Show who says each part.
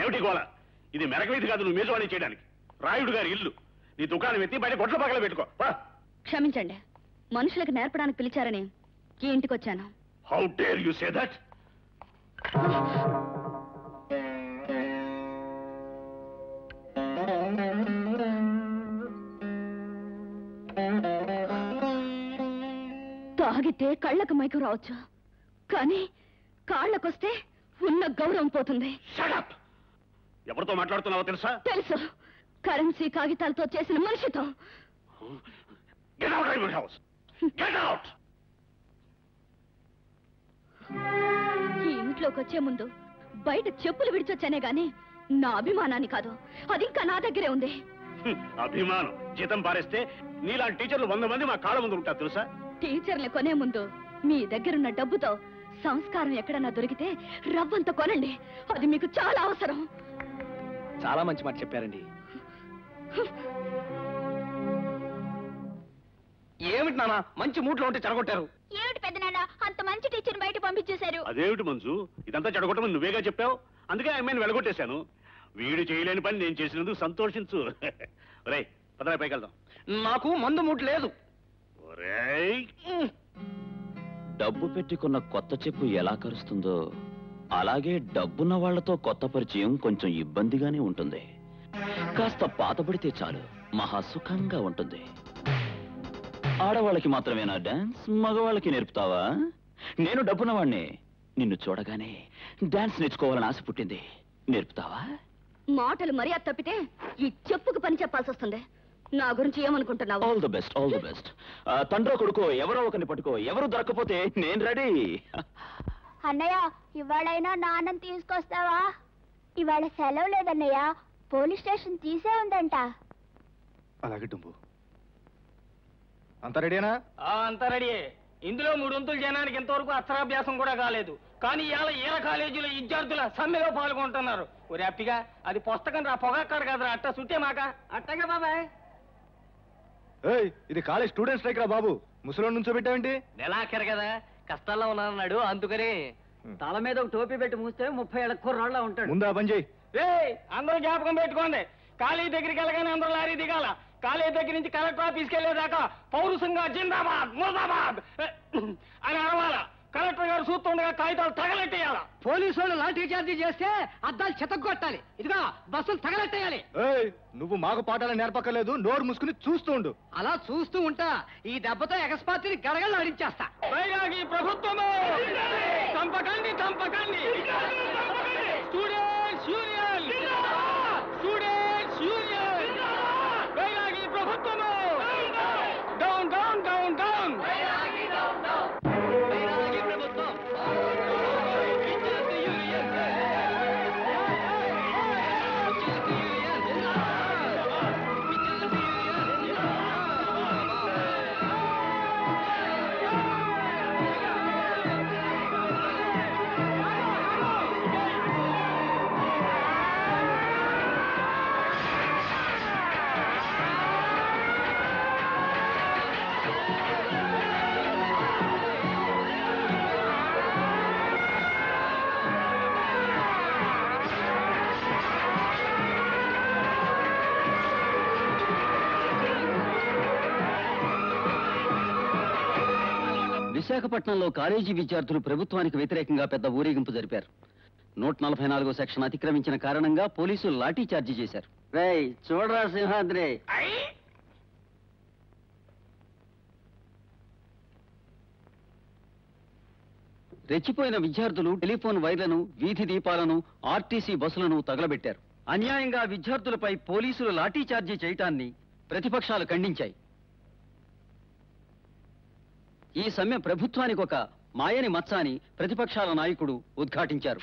Speaker 1: ఏమిటి గోల ఇది మెరకవీధి కాదు నువ్వు మేజవాణి చేయడానికి. రాయుడు గారి ఇల్లు. నీ దుకాణం ఎత్తి బయట గొడ్ల పక్కల పెట్టుకో.
Speaker 2: క్షమించండి. మనుషులకు నేర్పడానికి పిలిచారని ఈ ఇంటికి వచ్చాను.
Speaker 1: How dare you say that
Speaker 2: తాగితే కళ్ళకు మైకు రావచ్చు. కానీ కాళ్ళకొస్తే ఉన్న గౌరవం పోతుంది.
Speaker 1: షడప్ ఎవరితో మాట్లాడుతున్నావో తెలుసా?
Speaker 2: తెలుసు. కరెన్సీ కాగితాలతో చేసిన మనిషితో.
Speaker 1: Get out my house get out
Speaker 2: ఈ ఇంట్లోకి వచ్చే ముందు బయట చెప్పులు విడిచొచ్చానే గాని నా అభిమానాన్ని కాదు. అది ఇంకా నా దగ్గరే ఉంది.
Speaker 1: అభిమానం. జీతం పారేస్తే నీలాంటి టీచర్లు వంద మంది మా కాళ్ళ ముందు ఉంటారు తెలుసా?
Speaker 2: టీచర్లు కొనే ముందు మీ దగ్గరున్న డబ్బుతో సంస్కారం ఎక్కడన్నా దొరికితే రవ్వంత కొనండి. అది మీకు చాలా అవసరం.
Speaker 3: చాలా మంచి మాట చెప్పారండి. ఏమిటి నాన్న మంచి మూట్లో ఉంటే చెడగొట్టారు?
Speaker 2: ఏమిటి పెద్దనాన్న అంత మంచి టీచర్ బయట పంపించేశారు?
Speaker 1: అదేమిటి మంజు ఇదంతా చెడగొట్టమని నువ్వేగా చెప్పావు? అందుకే ఆమెను వెళ్ళగొట్టేశాను. వీడు చేయలేని పని నేను చేసినందుకు సంతోషించు. రే పదరా పైకి వెళ్దాం.
Speaker 3: నాకు మందు మూట లేదు.
Speaker 1: ఒరేయ్.
Speaker 4: డబ్బు పెట్టుకున్న కొత్త చెప్పు ఎలా కరుస్తుందో అలాగే డబ్బున్న వాళ్ళతో కొత్త పరిచయం కొంచెం ఇబ్బందిగానే ఉంటుంది. కాస్త పాతబడితే చాలు మహా సుఖంగా ఉంటుంది. ఆడవాళ్ళకి మాత్రమేనా డాన్స్? మగవాళ్ళకి నేర్పుతావా? నేను డబ్బున్నవాణ్ణి. నిన్ను చూడగానే డాన్స్ నేర్చుకోవాలని ఆశ పుట్టింది. నేర్పుతావా?
Speaker 2: మాటలు మర్యాద తప్పితే ఈ చెప్పుకు పని చెప్పాల్సి వస్తుంది. నా గురించి ఏమనుకుంటున్నావు?
Speaker 4: All the best all the best తండ్రో కొడుకో ఎవరో ఒకరిని పట్టుకో ఎవరు దొరకపోతే నేను రెడీ.
Speaker 5: అన్నయ్య ఇవాళైనా నాన్నని తీసుకొస్తావా? ఇవాళ సెలవు లేదన్నయ్య పోలీస్ స్టేషన్ తీసే ఉందంట.
Speaker 6: అలాగే డుంబు. అంతా రెడీనా
Speaker 3: అంతా రెడీ ఇందులో మూడొంతుల జనానికి ఇంతవరకు అక్షరాభ్యాసం కూడా కాలేదు. కానీ ఇవాళ ఈర కాలేజీలో విద్యార్థుల సమ్మెలో పాల్గొంటున్నారు. ఒరే అప్పిగా అది పుస్తకం రా పొగక్కడ కదరా అట్ట సుట్టే మాక అట్టగా బాబాయ్.
Speaker 6: ఏయ్ ఇది కాలేజ్ స్టూడెంట్ స్ట్రైక్ రా బాబు. ముసలోని నుంచో పెట్టావేంటి
Speaker 3: నెలాఖరు కదా. కష్టాల్లో ఉన్నానన్నాడు. అందుకని తల మీద ఒక టోపీ పెట్టి మూస్తే ముప్పై ఏళ్ళ కుర్రాళ్ళ ఉంటాడు.
Speaker 6: ముందా పని చేయి
Speaker 3: ఏయ్ అందరూ జ్ఞాపకం పెట్టుకోండి. కాలేజీ దగ్గరికి వెళ్ళగానే అందరూ లారీ దిగాల. కాలేజీ దగ్గర నుంచి కలెక్టర్ ఆఫీస్కి వెళ్ళేదాకా పౌరుషంగా జిందాబాద్ ముర్దాబాద్. అని అరవాల. చూస్తుండగా కాగితాలు తగలెట్టేయాల? పోలీసు వాళ్ళు లాఠీ చార్జీ చేస్తే అద్దాలు చెతగొట్టాలి ఇదిగా బస్సులు తగలెట్టేయాలి.
Speaker 6: ఏయ్ నువ్వు మాకు పాఠాలు నేర్పక్కర్లేదు నోరు మూసుకుని చూస్తూ ఉండు.
Speaker 3: అలా చూస్తూ ఉంటా ఈ దెబ్బతో ఎగస్పాతిని గడగలు ఆడించేస్తా వైరాగి ప్రభుత్వము! చంపకండి చంపకండి!
Speaker 4: విశాఖపట్నంలో కాలేజీ విద్యార్థులు ప్రభుత్వానికి వ్యతిరేకంగా పెద్ద ఊరేగింపు జరిపారు. నూట నలభై నాలుగో సెక్షన్ అతిక్రమించిన కారణంగా పోలీసులు లాఠీ చార్జీ చేశారు. రేయ్ చూడరా సింహాద్రి. రెచ్చిపోయిన విద్యార్థులు టెలిఫోన్ వైర్లను వీధి దీపాలను ఆర్టీసీ బస్సులను తగలబెట్టారు. అన్యాయంగా విద్యార్థులపై పోలీసులు లాఠీ చార్జీ చేయటాన్ని ప్రతిపక్షాలు ఖండించాయి. ఈ సమ్మె ప్రభుత్వానికి ఒక మాయని మచ్చ అని ప్రతిపక్షాల నాయకుడు ఉద్ఘాటించారు.